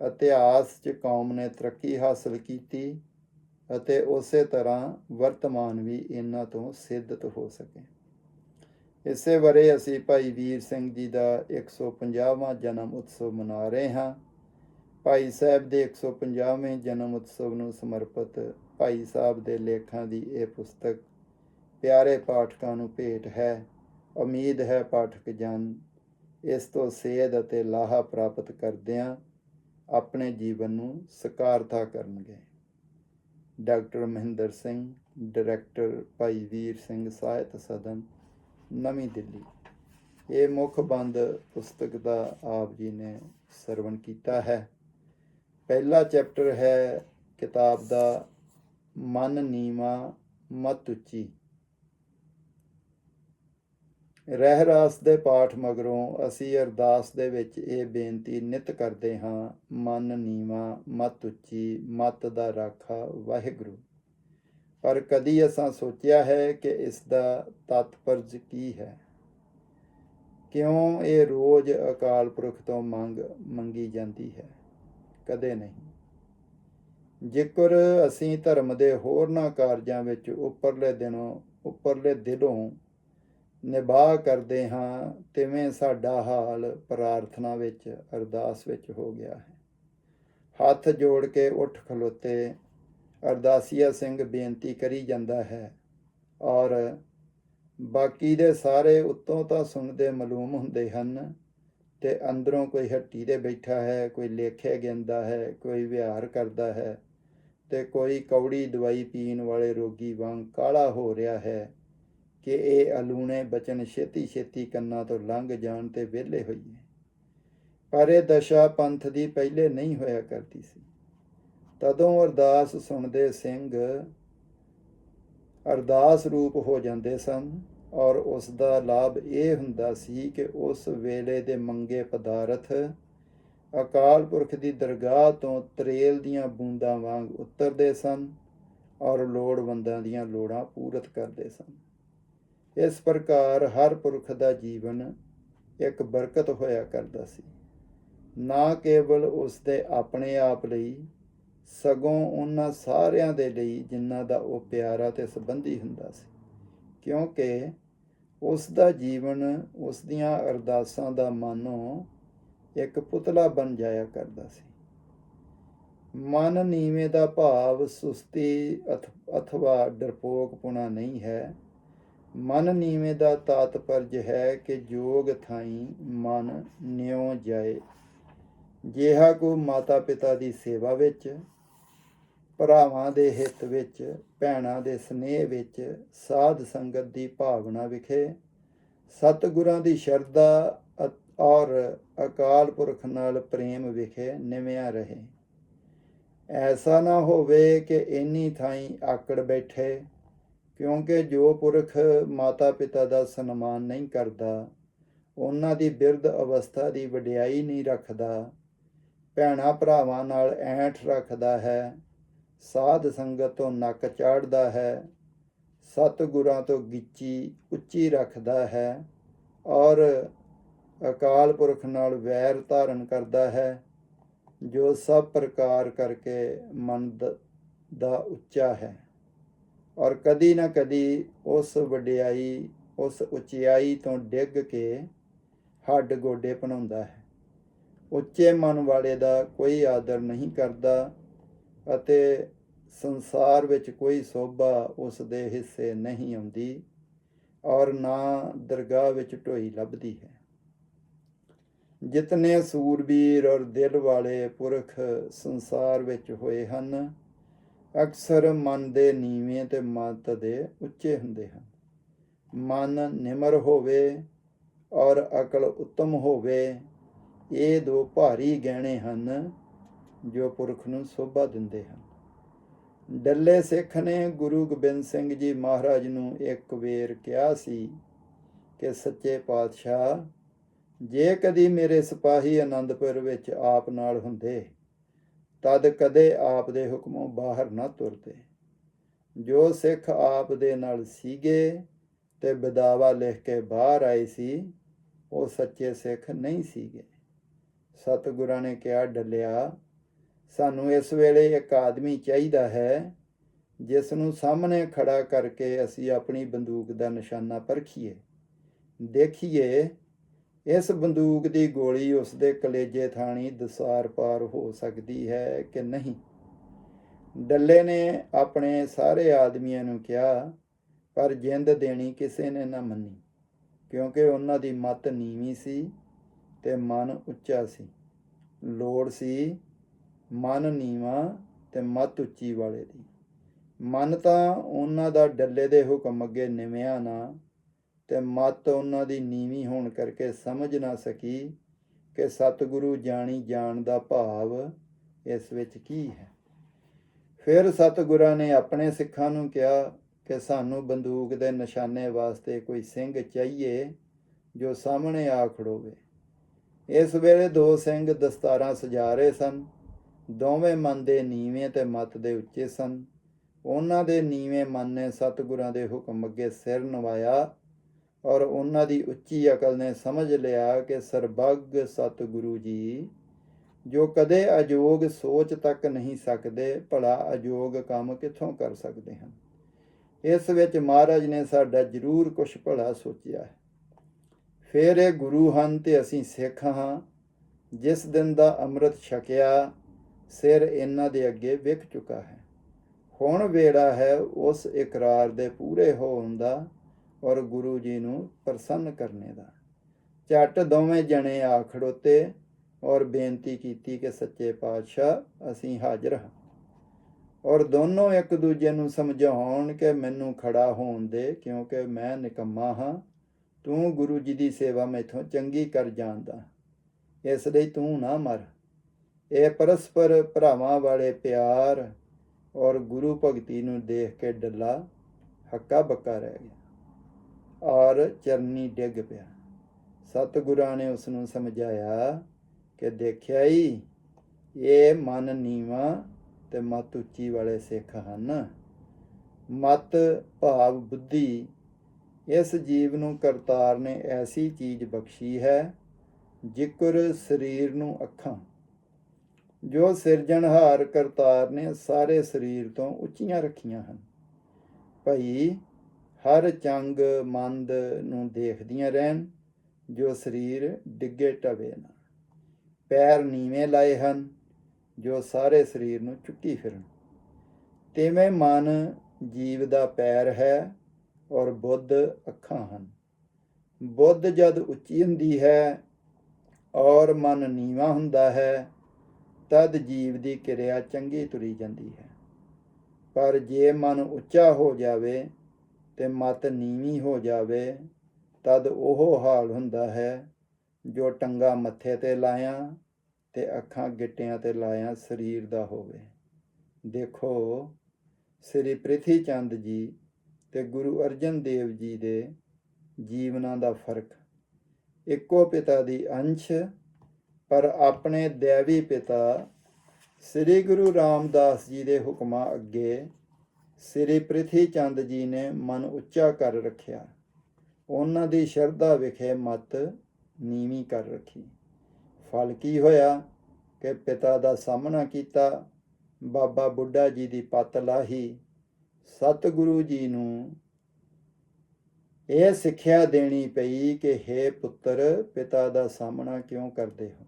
ਇਤਿਹਾਸ 'ਚ ਕੌਮ ਨੇ ਤਰੱਕੀ ਹਾਸਲ ਕੀਤੀ ਅਤੇ ਉਸੇ ਤਰ੍ਹਾਂ ਵਰਤਮਾਨ ਵੀ ਇਹਨਾਂ ਤੋਂ ਸਿੱਧਤ ਹੋ ਸਕੇ। ਇਸੇ ਬਾਰੇ ਅਸੀਂ ਭਾਈ ਵੀਰ ਸਿੰਘ ਜੀ ਦਾ 150ਵਾਂ ਜਨਮ ਉਤਸਵ ਮਨਾ ਰਹੇ ਹਾਂ। ਭਾਈ ਸਾਹਿਬ ਦੇ 150ਵੇਂ ਜਨਮ ਉਤਸਵ ਨੂੰ ਸਮਰਪਿਤ ਭਾਈ ਸਾਹਿਬ ਦੇ ਲੇਖਾਂ ਦੀ ਇਹ ਪੁਸਤਕ ਪਿਆਰੇ ਪਾਠਕਾਂ ਨੂੰ ਭੇਟ ਹੈ, ਉਮੀਦ ਹੈ ਪਾਠਕ ਜਨ, ਇਸ ਤੋਂ ਸੇਧ ਅਤੇ ਲਾਹਾ ਪ੍ਰਾਪਤ ਕਰਦਿਆਂ ਆਪਣੇ ਜੀਵਨ ਨੂੰ ਸਕਾਰਤਾ ਕਰਨਗੇ। ਡਾਕਟਰ ਮਹਿੰਦਰ ਸਿੰਘ, ਡਾਇਰੈਕਟਰ ਭਾਈ ਵੀਰ ਸਿੰਘ ਸਾਹਿਤ ਸਦਨ, ਨਵੀਂ ਦਿੱਲੀ। ਇਹ ਮੁੱਖ ਬੰਦ ਪੁਸਤਕ ਦਾ ਆਪ ਜੀ ਨੇ ਸਰਵਣ ਕੀਤਾ ਹੈ। ਪਹਿਲਾ ਚੈਪਟਰ ਹੈ ਕਿਤਾਬ ਦਾ ਮਨ ਨੀਵਾ ਮਤ ਉੱਚੀ। ਰਹਿ ਰਾਸ ਦੇ ਪਾਠ ਮਗਰੋਂ ਅਸੀਂ ਅਰਦਾਸ ਦੇ ਵਿੱਚ ਇਹ ਬੇਨਤੀ ਨਿਤ ਕਰਦੇ ਹਾਂ, ਮਨ ਨੀਵਾ, ਮਤ ਉੱਚੀ, ਮਤ ਦਾ ਰਾਖਾ ਵਾਹਿਗੁਰੂ। ਪਰ ਕਦੀ ਅਸਾਂ ਸੋਚਿਆ ਹੈ ਕਿ ਇਸ ਦਾ ਤਤਪਰਜ ਕੀ ਹੈ? ਕਿਉਂ ਇਹ ਰੋਜ਼ ਅਕਾਲ ਪੁਰਖ ਤੋਂ ਮੰਗ ਮੰਗੀ ਜਾਂਦੀ ਹੈ? ਕਦੇ ਨਹੀਂ। ਜੇਕਰ ਅਸੀਂ ਧਰਮ ਦੇ ਹੋਰਨਾਂ ਕਾਰਜਾਂ ਵਿੱਚ ਉੱਪਰਲੇ ਦਿਨੋਂ, ਉੱਪਰਲੇ ਦਿਲੋਂ ਨਿਭਾ ਕਰਦੇ ਹਾਂ, ਤਿਵੇਂ ਸਾਡਾ ਹਾਲ ਪ੍ਰਾਰਥਨਾ ਵਿੱਚ, ਅਰਦਾਸ ਵਿੱਚ ਹੋ ਗਿਆ ਹੈ। ਹੱਥ ਜੋੜ ਕੇ ਉੱਠ ਖਲੋਤੇ, ਅਰਦਾਸੀਆ ਸਿੰਘ ਬੇਨਤੀ ਕਰੀ ਜਾਂਦਾ ਹੈ। ਔਰ ਬਾਕੀ ਦੇ ਸਾਰੇ ਉੱਤੋਂ ਤਾਂ ਸੁਣਦੇ ਮਾਲੂਮ ਹੁੰਦੇ ਹਨ, ਤੇ ਅੰਦਰੋਂ ਕੋਈ ਹੱਟੀ ਤੇ ਬੈਠਾ ਹੈ, ਕੋਈ ਲੇਖੇ ਗਿੰਦਾ ਹੈ, ਕੋਈ ਵਿਹਾਰ ਕਰਦਾ ਹੈ, ਤੇ ਕੋਈ ਕੌੜੀ ਦਵਾਈ ਪੀਣ ਵਾਲੇ ਰੋਗੀ ਵਾਂਗ ਕਾਲਾ ਹੋ ਰਿਹਾ ਹੈ। ਕਿ ਇਹ ਅਲੂਣੇ ਬਚਨ ਛੇਤੀ ਛੇਤੀ ਕੰਨਾਂ ਤੋਂ ਲੰਘ ਜਾਣ ਤੇ ਵਿਹਲੇ ਹੋਈਏ। ਪਰ ਇਹ ਦਸ਼ਾ ਪੰਥ ਦੀ ਪਹਿਲੇ ਨਹੀਂ ਹੋਇਆ ਕਰਦੀ ਸੀ। ਤਦੋਂ ਅਰਦਾਸ ਸੁਣਦੇ ਸਿੰਘ ਅਰਦਾਸ ਰੂਪ ਹੋ ਜਾਂਦੇ ਸਨ ਔਰ ਉਸ ਦਾ ਲਾਭ ਇਹ ਹੁੰਦਾ ਸੀ ਕਿ ਉਸ ਵੇਲੇ ਦੇ ਮੰਗੇ ਪਦਾਰਥ ਅਕਾਲ ਪੁਰਖ ਦੀ ਦਰਗਾਹ ਤੋਂ ਤਰੇਲ ਦੀਆਂ ਬੂੰਦਾਂ ਵਾਂਗ ਉਤਰਦੇ ਸਨ ਔਰ ਲੋੜਵੰਦਾਂ ਦੀਆਂ ਲੋੜਾਂ ਪੂਰਤ ਕਰਦੇ ਸਨ। ਇਸ ਪ੍ਰਕਾਰ ਹਰ ਪੁਰਖ ਦਾ ਜੀਵਨ ਇੱਕ ਬਰਕਤ ਹੋਇਆ ਕਰਦਾ ਸੀ। ਨਾ ਕੇਵਲ ਉਸ ਦੇ ਆਪਣੇ ਆਪ ਲਈ, ਸਗੋਂ ਉਹਨਾਂ ਸਾਰਿਆਂ ਦੇ ਲਈ ਜਿਨ੍ਹਾਂ ਦਾ ਉਹ ਪਿਆਰਾ ਤੇ ਸੰਬੰਧੀ ਹੁੰਦਾ ਸੀ। ਕਿਉਂਕਿ ਉਸ ਦਾ ਜੀਵਨ ਉਸ ਦੀਆਂ ਅਰਦਾਸਾਂ ਦਾ ਮਾਨੋ ਇੱਕ ਪੁਤਲਾ ਬਣ ਜਾਇਆ ਕਰਦਾ ਸੀ। ਮਨ ਨੀਵੇਂ ਦਾ ਭਾਵ ਸੁਸਤੀ ਅਥ- ਅਥਵਾ ਡਰਪੋਕਪੁਣਾ ਨਹੀਂ ਹੈ। ਮਨ ਨੀਵੇਂ ਦਾ ਤਾਤਪਰਜ ਹੈ ਕਿ ਜੋਗ ਥਾਈ ਮਨ ਨਿਉ ਜਾਏ। ਜਿਹਾ ਕੋ ਮਾਤਾ ਪਿਤਾ ਦੀ ਸੇਵਾ ਵਿੱਚ, ਭਰਾਵਾਂ ਦੇ ਹਿੱਤ ਵਿੱਚ, ਭੈਣਾਂ ਦੇ ਸਨੇਹ ਵਿੱਚ ਸਾਧ ਸੰਗਤ ਦੀ ਭਾਵਨਾ ਵਿਖੇ, ਸਤਿਗੁਰਾਂ ਦੀ ਸ਼ਰਧਾ ਔਰ ਅਕਾਲ ਪੁਰਖ ਨਾਲ ਪ੍ਰੇਮ ਵਿਖੇ ਨਿਮਿਆ ਰਹੇ। ਐਸਾ ਨਾ ਹੋਵੇ ਕਿ ਇੰਨੀ ਥਾਈ ਆਕੜ ਬੈਠੇ ਕਿਉਂਕਿ ਜੋ ਪੁਰਖ ਮਾਤਾ ਪਿਤਾ ਦਾ ਸਨਮਾਨ ਨਹੀਂ ਕਰਦਾ, ਉਹਨਾਂ ਦੀ ਬਿਰਧ ਅਵਸਥਾ ਦੀ ਵਡਿਆਈ ਨਹੀਂ ਰੱਖਦਾ ਭੈਣਾਂ ਭਰਾਵਾਂ ਨਾਲ ਐਂਠ ਰੱਖਦਾ ਹੈ, ਸਾਧ ਸੰਗਤ ਤੋਂ ਨੱਕ ਚਾੜਦਾ ਹੈ, ਸਤਿਗੁਰਾਂ ਤੋਂ ਗਿੱਚੀ ਉੱਚੀ ਰੱਖਦਾ ਹੈ ਔਰ ਅਕਾਲ ਪੁਰਖ ਨਾਲ ਵੈਰ ਧਾਰਨ ਕਰਦਾ ਹੈ, ਜੋ ਸਭ ਪ੍ਰਕਾਰ ਕਰਕੇ ਮਨ ਦਾ ਉੱਚਾ ਹੈ। ਔਰ ਕਦੀ ਨਾ ਕਦੀ ਉਸ ਵਡਿਆਈ, ਉਸ ਉਚਾਈ ਤੋਂ ਡਿੱਗ ਕੇ ਹੱਡ ਗੋਡੇ ਪਣਾਉਂਦਾ ਹੈ। ਉੱਚੇ ਮਨ ਵਾਲੇ ਦਾ ਕੋਈ ਆਦਰ ਨਹੀਂ ਕਰਦਾ ਅਤੇ ਸੰਸਾਰ ਵਿੱਚ ਕੋਈ ਸੋਭਾ ਉਸ ਦੇ ਹਿੱਸੇ ਨਹੀਂ ਆਉਂਦੀ ਔਰ ਨਾ ਦਰਗਾਹ ਵਿੱਚ ਢੋਈ ਲੱਭਦੀ ਹੈ। ਜਿਤਨੇ ਸੂਰਬੀਰ ਔਰ ਦਿਲ ਵਾਲੇ ਪੁਰਖ ਸੰਸਾਰ ਵਿੱਚ ਹੋਏ ਹਨ ਅਕਸਰ ਮਨ ਦੇ ਨੀਵੇਂ ਤੇ ਮਤ ਦੇ ਉੱਚੇ ਹੁੰਦੇ ਹਨ। ਮਨ ਨਿਮਰ ਹੋਵੇ ਔਰ ਅਕਲ ਉੱਤਮ ਹੋਵੇ, ਇਹ ਦੋ ਭਾਰੀ ਗਹਿਣੇ ਹਨ ਜੋ ਪੁਰਖ ਨੂੰ ਸੋਭਾ ਦਿੰਦੇ ਹਨ। ਡੱਲੇ ਸਿੱਖ ਨੇ ਗੁਰੂ ਗੋਬਿੰਦ ਸਿੰਘ ਜੀ ਮਹਾਰਾਜ ਨੂੰ ਇੱਕ ਵੇਰ ਕਿਹਾ ਸੀ ਕਿ, ਸੱਚੇ ਪਾਤਸ਼ਾਹ, ਜੇ ਕਦੀ ਮੇਰੇ ਸਿਪਾਹੀ ਆਨੰਦਪੁਰ ਵਿੱਚ ਆਪ ਨਾਲ ਹੁੰਦੇ ਤਦ ਕਦੇ ਆਪ ਦੇ ਹੁਕਮੋਂ ਬਾਹਰ ਨਾ ਤੁਰਦੇ। ਜੋ ਸਿੱਖ ਆਪ ਦੇ ਨਾਲ ਸੀਗੇ ਤੇ ਬਦਾਵਾ ਲਿਖ ਕੇ ਬਾਹਰ ਆਏ ਸੀ, ਉਹ ਸੱਚੇ ਸਿੱਖ ਨਹੀਂ ਸੀਗੇ। ਸਤਿਗੁਰਾਂ ਨੇ ਕਿਹਾ, ਡੱਲਿਆ, ਸਾਨੂੰ ਇਸ ਵੇਲੇ ਇੱਕ ਆਦਮੀ ਚਾਹੀਦਾ ਹੈ ਜਿਸ ਨੂੰ ਸਾਹਮਣੇ ਖੜਾ ਕਰਕੇ ਅਸੀਂ ਆਪਣੀ ਬੰਦੂਕ ਦਾ ਨਿਸ਼ਾਨਾ ਪਰਖੀਏ। ਦੇਖੀਏ ਇਸ ਬੰਦੂਕ ਦੀ ਗੋਲੀ ਉਸ ਦੇ ਕਲੇਜੇ ਥਾਣੀ ਦਸਾਰ ਪਾਰ ਹੋ ਸਕਦੀ ਹੈ ਕਿ ਨਹੀਂ? ਡੱਲੇ ਨੇ ਆਪਣੇ ਸਾਰੇ ਆਦਮੀਆਂ ਨੂੰ ਕਿਹਾ, ਪਰ ਜਿੰਦ ਦੇਣੀ ਕਿਸੇ ਨੇ ਨਾ ਮੰਨੀ, ਕਿਉਂਕਿ ਉਹਨਾਂ ਦੀ ਮਤ ਨੀਵੀਂ ਸੀ ਤੇ ਮਨ ਉੱਚਾ ਸੀ। ਲੋੜ ਸੀ ਮਨ ਨੀਵਾਂ ਤੇ ਮਤ ਉੱਚੀ ਵਾਲੇ ਦੀ। ਮਨ ਤਾਂ ਉਹਨਾਂ ਦਾ ਡੱਲੇ ਦੇ ਹੁਕਮ ਅੱਗੇ ਨਿਵਿਆ ਨਾ ਤੇ ਮਤ ਉਹਨਾਂ ਦੀ ਨੀਵੀਂ ਹੋਣ ਕਰਕੇ ਸਮਝ ਨਾ ਸਕੀ ਕਿ ਸਤਿਗੁਰੂ ਜਾਣੀ ਜਾਣ ਦਾ ਭਾਵ ਇਸ ਵਿੱਚ ਕੀ ਹੈ। ਫਿਰ ਸਤਿਗੁਰਾਂ ਨੇ ਆਪਣੇ ਸਿੱਖਾਂ ਨੂੰ ਕਿਹਾ ਕਿ ਸਾਨੂੰ ਬੰਦੂਕ ਦੇ ਨਿਸ਼ਾਨੇ ਵਾਸਤੇ ਕੋਈ ਸਿੰਘ ਚਾਹੀਏ ਜੋ ਸਾਹਮਣੇ ਆ ਖੜੋਵੇ। ਇਸ ਵੇਲੇ ਦੋ ਸਿੰਘ ਦਸਤਾਰਾਂ ਸਜਾ ਰਹੇ ਸਨ। ਦੋਵੇਂ ਮਨ ਦੇ ਨੀਵੇਂ ਤੇ ਮਤ ਦੇ ਉੱਚੇ ਸਨ। ਉਹਨਾਂ ਦੇ ਨੀਵੇਂ ਮਨ ਨੇ ਸਤਿਗੁਰਾਂ ਦੇ ਹੁਕਮ ਅੱਗੇ ਸਿਰ ਨਵਾਇਆ ਔਰ ਉਹਨਾਂ ਦੀ ਉੱਚੀ ਅਕਲ ਨੇ ਸਮਝ ਲਿਆ ਕਿ ਸਰਬੱਗ ਸਤਿਗੁਰੂ ਜੀ, ਜੋ ਕਦੇ ਅਜੋਗ ਸੋਚ ਤੱਕ ਨਹੀਂ ਸਕਦੇ, ਭਲਾ ਅਜੋਗ ਕੰਮ ਕਿੱਥੋਂ ਕਰ ਸਕਦੇ ਹਨ? ਇਸ ਵਿੱਚ ਮਹਾਰਾਜ ਨੇ ਸਾਡਾ ਜ਼ਰੂਰ ਕੁਝ ਭਲਾ ਸੋਚਿਆ ਹੈ। ਫਿਰ ਇਹ ਗੁਰੂ ਹਨ ਤੇ ਅਸੀਂ ਸਿੱਖ ਹਾਂ। ਜਿਸ ਦਿਨ ਦਾ ਅੰਮ੍ਰਿਤ ਛਕਿਆ, ਸਿਰ ਇਹਨਾਂ ਦੇ ਅੱਗੇ ਵਿਕ ਚੁੱਕਾ ਹੈ। ਹੁਣ ਵੇੜਾ ਹੈ ਉਸ ਇਕਰਾਰ ਦੇ ਪੂਰੇ ਹੋਣ ਦਾ। ਔਰ ਗੁਰੂ ਜੀ ਨੂੰ ਪ੍ਰਸੰਨ ਕਰਨੇ ਦਾ। ਝੱਟ ਦੋਵੇਂ ਜਣੇ ਆ ਖੜੋਤੇ ਔਰ ਬੇਨਤੀ ਕੀਤੀ ਕਿ ਸੱਚੇ ਪਾਤਸ਼ਾਹ, ਅਸੀਂ ਹਾਜ਼ਰ ਹਾਂ। ਔਰ ਦੋਨੋਂ ਇੱਕ ਦੂਜੇ ਨੂੰ ਸਮਝਾਉਣ ਕਿ ਮੈਨੂੰ ਖੜਾ ਹੋਣ ਦੇ, ਕਿਉਂਕਿ ਮੈਂ ਨਿਕੰਮਾ ਹਾਂ। ਤੂੰ ਗੁਰੂ ਜੀ ਦੀ ਸੇਵਾ ਮੈਥੋਂ ਚੰਗੀ ਕਰ ਜਾਣਦਾ। ਇਸ ਲਈ ਤੂੰ ਨਾ ਮਰ। ਇਹ ਪਰਸਪਰ ਭਰਾਵਾਂ ਵਾਲੇ ਪਿਆਰ ਔਰ ਗੁਰੂ ਭਗਤੀ ਨੂੰ ਦੇਖ ਕੇ ਡੱਲਾ ਹੱਕਾ ਬੱਕਾ ਰਹਿ ਗਿਆ। ਔਰ ਚਰਨੀ ਡਿੱਗ ਪਿਆ। ਸਤਿਗੁਰਾਂ ਨੇ ਉਸ ਨੂੰ ਸਮਝਾਇਆ ਕਿ ਦੇਖਿਆ ਹੀ ਇਹ ਮਨ ਨੀਵਾ ਤੇ ਮਤ ਉੱਚੀ ਵਾਲੇ ਸਿੱਖ ਹਨ। ਮਤ, ਭਾਵ, ਬੁੱਧੀ, ਇਸ ਜੀਵ ਨੂੰ ਕਰਤਾਰ ਨੇ ਐਸੀ ਚੀਜ਼ ਬਖਸ਼ੀ ਹੈ, ਜਿਕਰ ਸਰੀਰ ਨੂੰ ਅੱਖਾਂ। ਜੋ ਸਿਰਜਣਹਾਰ ਕਰਤਾਰ ਨੇ ਸਾਰੇ ਸਰੀਰ ਤੋਂ ਉੱਚੀਆਂ ਰੱਖੀਆਂ ਹਨ। ਭਈ ਹਰ ਚੰਗ ਮੰਦ ਨੂੰ ਦੇਖਦੀਆਂ ਰਹਿਣ, ਜੋ ਸਰੀਰ ਡਿੱਗੇ ਟਵੇ ਨਾ। ਪੈਰ ਨੀਵੇਂ ਲਾਏ ਹਨ, ਜੋ ਸਾਰੇ ਸਰੀਰ ਨੂੰ ਚੁੱਕੀ ਫਿਰਨ। ਤਿਵੇਂ ਮਨ ਜੀਵ ਦਾ ਪੈਰ ਹੈ ਔਰ ਬੁੱਧ ਅੱਖਾਂ ਹਨ। ਬੁੱਧ ਜਦ ਉੱਚੀ ਹੁੰਦੀ ਹੈ ਔਰ ਮਨ ਨੀਵਾ ਹੁੰਦਾ ਹੈ, ਤਦ ਜੀਵ ਦੀ ਕਿਰਿਆ ਚੰਗੀ ਤੁਰੀ ਜਾਂਦੀ ਹੈ। ਪਰ ਜੇ ਮਨ ਉੱਚਾ ਹੋ ਜਾਵੇ ਤੇ ਮਤ ਨੀਵੀਂ ਹੋ ਜਾਵੇ, ਤਦ ਉਹ ਹਾਲ ਹੁੰਦਾ ਹੈ, ਜੋ ਟੰਗਾ ਮੱਥੇ ਤੇ ਲਾਇਆ ਤੇ ਅੱਖਾਂ ਗਿੱਟਿਆਂ ਤੇ ਲਾਇਆ ਸਰੀਰ ਦਾ ਹੋਵੇ। ਦੇਖੋ, ਸ੍ਰੀ ਪ੍ਰਿਥੀ ਚੰਦ ਜੀ ਤੇ ਗੁਰੂ ਅਰਜਨ ਦੇਵ ਜੀ ਦੇ ਜੀਵਨਾਂ ਦਾ ਫ਼ਰਕ। ਇੱਕੋ ਪਿਤਾ ਦੀ ਅੰਸ਼, ਪਰ ਆਪਣੇ ਦੇਵੀ ਪਿਤਾ ਸ੍ਰੀ ਗੁਰੂ ਰਾਮਦਾਸ ਜੀ ਦੇ ਹੁਕਮਾਂ ਅੱਗੇ ਸ੍ਰੀ ਪ੍ਰਿਥੀ ਚੰਦ ਜੀ ਨੇ ਮਨ ਉੱਚਾ ਕਰ ਰੱਖਿਆ। ਉਹਨਾਂ ਦੀ ਸ਼ਰਧਾ ਵਿਖੇ ਮਤ ਨੀਵੀਂ ਕਰ ਰੱਖੀ। ਫਲ ਕੀ ਹੋਇਆ ਕਿ ਪਿਤਾ ਦਾ ਸਾਹਮਣਾ ਕੀਤਾ। ਬਾਬਾ ਬੁੱਢਾ ਜੀ ਦੀ ਪਤ ਲਾਹੀ। ਸਤਿਗੁਰੂ ਜੀ ਨੂੰ ਇਹ ਸਿੱਖਿਆ ਦੇਣੀ ਪਈ ਕਿ हे ਪੁੱਤਰ, ਪਿਤਾ ਦਾ ਸਾਹਮਣਾ ਕਿਉਂ ਕਰਦੇ ਹੋ?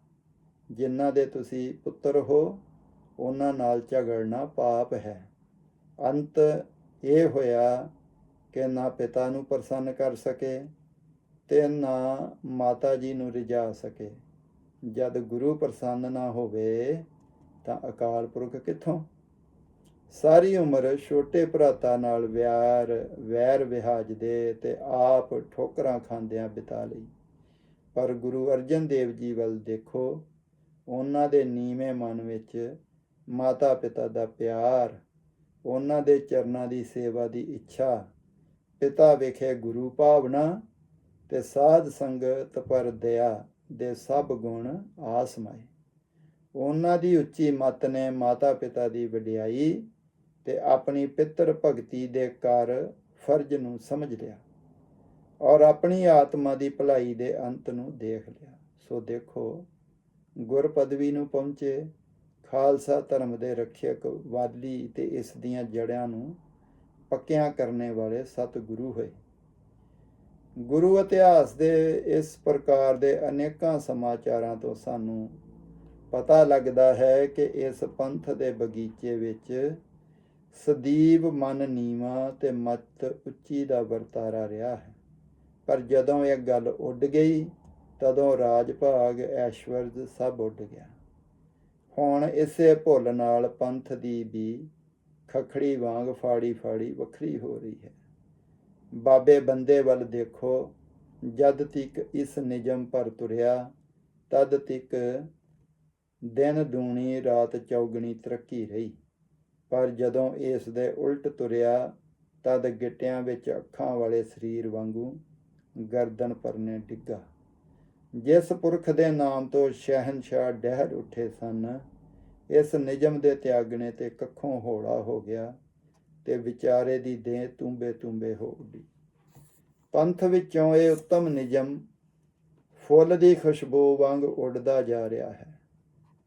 ਜਿਨ੍ਹਾਂ ਦੇ ਤੁਸੀਂ ਪੁੱਤਰ ਹੋ, ਉਹਨਾਂ ਨਾਲ ਝਗੜਨਾ ਪਾਪ ਹੈ। ਅੰਤ ਇਹ ਹੋਇਆ ਕਿ ਨਾ ਪਿਤਾ ਨੂੰ ਪ੍ਰਸੰਨ ਕਰ ਸਕੇ ਤੇ ਨਾ ਮਾਤਾ ਜੀ ਨੂੰ ਰਿਝਾ ਸਕੇ। ਜਦ ਗੁਰੂ ਪ੍ਰਸੰਨ ਨਾ ਹੋਵੇ ਤਾਂ ਅਕਾਲ ਪੁਰਖ ਕਿੱਥੋਂ? ਸਾਰੀ ਉਮਰ ਛੋਟੇ ਭਰਾਤਾ ਨਾਲ ਵਿਆਰ, ਵੈਰ ਵਿਹਾਜਦੇ ਤੇ ਆਪ ਠੋਕਰਾਂ ਖਾਂਦਿਆਂ ਬਿਤਾ ਲਈ। ਪਰ ਗੁਰੂ ਅਰਜਨ ਦੇਵ ਜੀ ਵੱਲ ਦੇਖੋ, ਉਹਨਾਂ ਦੇ ਨੀਵੇਂ ਮਨ ਵਿੱਚ ਮਾਤਾ ਪਿਤਾ ਦਾ ਪਿਆਰ ਉਹਨਾਂ ਦੇ ਚਰਨਾਂ ਦੀ ਸੇਵਾ ਦੀ ਇੱਛਾ। ਪਿਤਾ ਵਿਖੇ ਗੁਰੂ ਭਾਵਨਾ ਤੇ ਸਾਧ ਸੰਗਤ ਪਰ ਦਇਆ ਦੇ ਸਭ ਗੁਣ ਆਸਮਾਏ। ਉਹਨਾਂ ਦੀ ਉੱਚੀ ਮਤ ਨੇ ਮਾਤਾ ਪਿਤਾ ਦੀ ਵਡਿਆਈ ਤੇ ਆਪਣੀ ਪਿੱਤਰ ਭਗਤੀ ਦੇ ਕਰ ਫਰਜ਼ ਨੂੰ ਸਮਝ ਲਿਆ ਔਰ ਆਪਣੀ ਆਤਮਾ ਦੀ ਭਲਾਈ ਦੇ ਅੰਤ ਨੂੰ ਦੇਖ ਲਿਆ। ਸੋ ਦੇਖੋ ਗੁਰ ਪਦਵੀ ਨੂੰ ਪਹੁੰਚੇ। ਖਾਲਸਾ ਧਰਮ ਦੇ ਰੱਖਿਅਕ ਵਾਲੀ ਤੇ ਇਸ ਦੀਆਂ ਜੜਿਆਂ ਨੂੰ ਪੱਕਿਆਂ ਕਰਨੇ ਵਾਲੇ ਸਤਿਗੁਰੂ ਹੋਏ। ਗੁਰੂ ਇਤਿਹਾਸ ਦੇ ਇਸ ਪ੍ਰਕਾਰ ਦੇ ਅਨੇਕਾਂ ਸਮਾਚਾਰਾਂ ਤੋਂ ਸਾਨੂੰ ਪਤਾ ਲੱਗਦਾ ਹੈ ਕਿ ਇਸ ਪੰਥ ਦੇ ਬਗੀਚੇ ਵਿੱਚ ਸਦੀਵ ਮਨ ਨੀਵਾ ਤੇ ਮਤ ਉੱਚੀ ਦਾ ਵਰਤਾਰਾ ਰਿਹਾ ਹੈ। ਪਰ ਜਦੋਂ ਇਹ ਗੱਲ ਉੱਡ ਗਈ, ਤਦੋਂ ਰਾਜ ਭਾਗ ਐਸ਼ਵਰਜ ਸਭ ਉੱਡ ਗਿਆ। ਹੁਣ ਇਸੇ ਭੁੱਲ ਨਾਲ ਪੰਥ ਦੀ ਵੀ ਖਖੜੀ ਵਾਂਗ ਫਾੜੀ ਫਾੜੀ ਵੱਖਰੀ ਹੋ ਰਹੀ ਹੈ। ਬਾਬੇ ਬੰਦੇ ਵੱਲ ਦੇਖੋ, ਜਦ ਤੱਕ ਇਸ ਨਿਯਮ ਪਰ ਤੁਰਿਆ, ਤਦ ਤੱਕ ਦਿਨ ਦੂਣੀ ਰਾਤ ਚੌਗਣੀ ਤਰੱਕੀ ਰਹੀ। ਪਰ ਜਦੋਂ ਇਸ ਦੇ ਉਲਟ ਤੁਰਿਆ, ਤਦ ਗਿੱਟਿਆਂ ਵਿੱਚ ਅੱਖਾਂ ਵਾਲੇ ਸਰੀਰ ਵਾਂਗੂ ਗਰਦਨ ਪਰਨੇ ਡਿੱਗਾ। ਜਿਸ ਪੁਰਖ ਦੇ ਨਾਮ ਤੋਂ ਸ਼ਹਿਨशाह ਡਹਿਰ ਉੱਠੇ ਸਨ, ਇਸ ਨਿਜਮ ਦੇ ਤਿਆਗਣੇ ਤੇ ਕੱਖੋਂ ਹੋੜਾ ਹੋ ਗਿਆ ਤੇ ਵਿਚਾਰੇ ਦੀ ਦੇਹ ਤੂੰਬੇ ਤੂੰਬੇ ਹੋ ਉੱਡੀ। ਪੰਥ ਵਿੱਚੋਂ ਇਹ ਉੱਤਮ ਨਿਜਮ ਫੁੱਲ ਦੀ ਖੁਸ਼ਬੂ ਵਾਂਗ ਉੱਡਦਾ ਜਾ ਰਿਹਾ ਹੈ।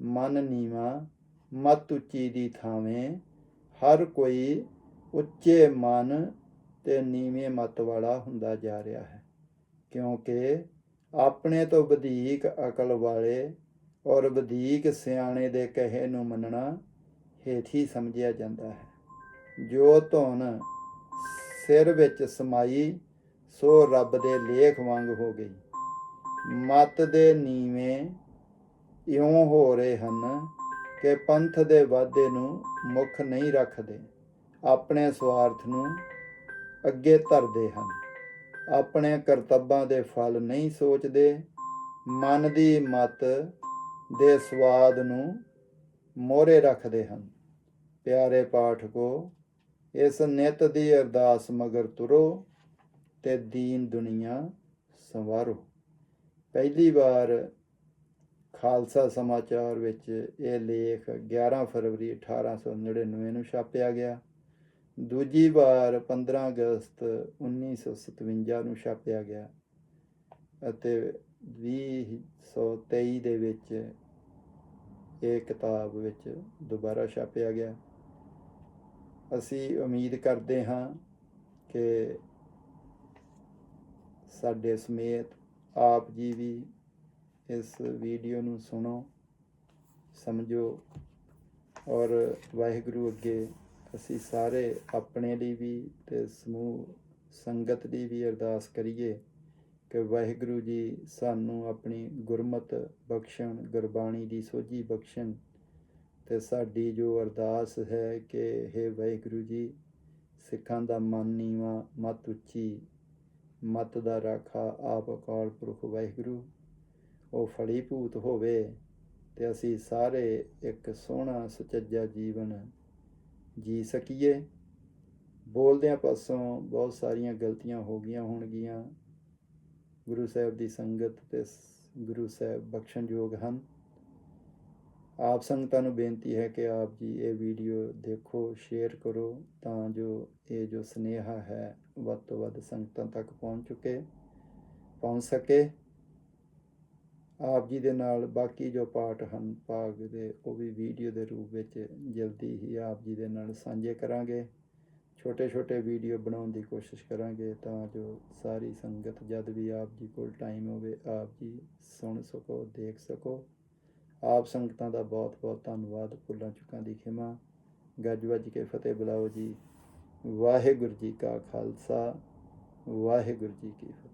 ਮਨ ਨੀਵਾ, ਮਤ ਉੱਚੀ ਦੀ ਥਾਵੇਂ, ਹਰ ਕੋਈ ਉੱਚੇ ਮਨ ਤੇ ਨੀਵੇਂ ਮਤ ਵਾਲਾ ਹੁੰਦਾ ਜਾ ਰਿਹਾ ਹੈ। ਕਿਉਂਕਿ ਆਪਣੇ ਤੋਂ ਵਧੇਕ ਅਕਲ ਵਾਲੇ ਔਰ ਵਧੇਕ ਸਿਆਣੇ ਦੇ ਕਹੇ ਨੂੰ ਮੰਨਣਾ ਹੇਠੀ ਸਮਝਿਆ ਜਾਂਦਾ ਹੈ। ਜੋ ਧੁਨ ਸਿਰ ਵਿੱਚ ਸਮਾਈ, ਸੋ ਰੱਬ ਦੇ ਲੇਖ ਵਾਂਗ ਹੋ ਗਈ। ਮਤ ਦੇ ਨੀਵੇਂ ਇਉਂ ਹੋ ਰਹੇ ਹਨ ਕਿ ਪੰਥ ਦੇ ਵਾਅਦੇ ਨੂੰ ਮੁੱਖ ਨਹੀਂ ਰੱਖਦੇ, ਆਪਣੇ ਸਵਾਰਥ ਨੂੰ ਅੱਗੇ ਧਰਦੇ ਹਨ। ਆਪਣੇ ਕਰਤੱਬਾਂ ਦੇ ਫਲ ਨਹੀਂ ਸੋਚਦੇ, ਮਨ ਦੀ ਮਤ ਦੇ ਸਵਾਦ ਨੂੰ ਮੋਰੇ ਰੱਖਦੇ ਹਨ। ਪਿਆਰੇ ਪਾਠਕੋ, ਇਸ ਨਿਤ ਦੀ ਅਰਦਾਸ ਮਗਰ ਤੁਰੋ ਤੇ ਦੀਨ ਦੁਨੀਆ ਸੰਵਾਰੋ। ਪਹਿਲੀ ਵਾਰ ਖਾਲਸਾ ਸਮਾਚਾਰ ਵਿੱਚ ਇਹ ਲੇਖ 11 ਫਰਵਰੀ 1899 ਨੂੰ ਛਾਪਿਆ ਗਿਆ। ਦੂਜੀ ਵਾਰ 15 ਅਗਸਤ 1957 ਨੂੰ ਛਾਪਿਆ ਗਿਆ ਅਤੇ 2023 ਦੇ ਵਿੱਚ ਇਹ ਕਿਤਾਬ ਵਿੱਚ ਦੁਬਾਰਾ ਛਾਪਿਆ ਗਿਆ। ਅਸੀਂ ਉਮੀਦ ਕਰਦੇ ਹਾਂ ਕਿ ਸਾਡੇ ਸਮੇਤ ਆਪ ਜੀ ਵੀ ਇਸ ਵੀਡੀਓ ਨੂੰ ਸੁਣੋ, ਸਮਝੋ ਔਰ ਵਾਹਿਗੁਰੂ ਅੱਗੇ ਅਸੀਂ ਸਾਰੇ ਆਪਣੇ ਲਈ ਵੀ ਤੇ ਸਮੂਹ ਸੰਗਤ ਲਈ ਵੀ ਅਰਦਾਸ ਕਰੀਏ ਕਿ ਵਾਹਿਗੁਰੂ ਜੀ ਸਾਨੂੰ ਆਪਣੀ ਗੁਰਮਤ ਬਖਸ਼ਣ, ਗੁਰਬਾਣੀ ਦੀ ਸੋਝੀ ਬਖਸ਼ਣ ਤੇ ਸਾਡੀ ਜੋ ਅਰਦਾਸ ਹੈ ਕਿ हे ਵਾਹਿਗੁਰੂ ਜੀ, ਸਿੱਖਾਂ ਦਾ ਮਨ ਨੀਵਾ, ਮਤ ਉੱਚੀ, ਮਤ ਦਾ ਰਾਖਾ ਆਪ ਅਕਾਲ ਪੁਰਖ ਵਾਹਿਗੁਰੂ, ਉਹ ਫਲੀ ਭੂਤ ਹੋਵੇ ਤੇ ਅਸੀਂ ਸਾਰੇ ਇੱਕ ਸੋਹਣਾ, ਸੁਚੱਜਾ ਜੀਵਨ ਜੀ ਸਕੀਏ। ਬੋਲਦਿਆਂ ਪਾਸੋਂ ਬਹੁਤ ਸਾਰੀਆਂ ਗਲਤੀਆਂ ਹੋ ਗਈਆਂ ਹੋਣਗੀਆਂ। ਗੁਰੂ ਸਾਹਿਬ ਦੀ ਸੰਗਤ ਤੇ ਗੁਰੂ ਸਾਹਿਬ ਬਖਸ਼ਣਯੋਗ ਹਨ। ਆਪ ਸੰਗਤਾਂ ਨੂੰ ਬੇਨਤੀ ਹੈ ਕਿ ਆਪ ਜੀ ਇਹ ਵੀਡੀਓ ਦੇਖੋ, ਸ਼ੇਅਰ ਕਰੋ, ਤਾਂ ਜੋ ਇਹ ਜੋ ਸਨੇਹਾ ਹੈ, ਵੱਧ ਤੋਂ ਵੱਧ ਸੰਗਤਾਂ ਤੱਕ ਪਹੁੰਚ ਚੁੱਕੇ, ਪਹੁੰਚ ਸਕੇ। ਆਪ ਜੀ ਦੇ ਨਾਲ ਬਾਕੀ ਜੋ ਪਾਠ ਹਨ, ਭਾਗ ਦੇ, ਉਹ ਵੀ ਵੀਡੀਓ ਦੇ ਰੂਪ ਵਿੱਚ ਜਲਦੀ ਹੀ ਆਪ ਜੀ ਦੇ ਨਾਲ ਸਾਂਝੇ ਕਰਾਂਗੇ। ਛੋਟੇ ਛੋਟੇ ਵੀਡੀਓ ਬਣਾਉਣ ਦੀ ਕੋਸ਼ਿਸ਼ ਕਰਾਂਗੇ ਤਾਂ ਜੋ ਸਾਰੀ ਸੰਗਤ ਜਦ ਵੀ ਆਪ ਜੀ ਕੋਲ ਟਾਈਮ ਹੋਵੇ, ਆਪ ਜੀ ਸੁਣ ਸਕੋ, ਦੇਖ ਸਕੋ। ਆਪ ਸੰਗਤਾਂ ਦਾ ਬਹੁਤ ਬਹੁਤ ਧੰਨਵਾਦ। ਭੁੱਲਾਂ ਚੁੱਕਾਂ ਦੀ ਖਿਮਾ। ਗੱਜ ਵੱਜ ਕੇ ਫਤਿਹ ਬੁਲਾਓ ਜੀ। ਵਾਹਿਗੁਰੂ ਜੀ ਕਾ ਖਾਲਸਾ। ਵਾਹਿਗੁਰੂ ਜੀ ਕੀ ਫਤਿਹ।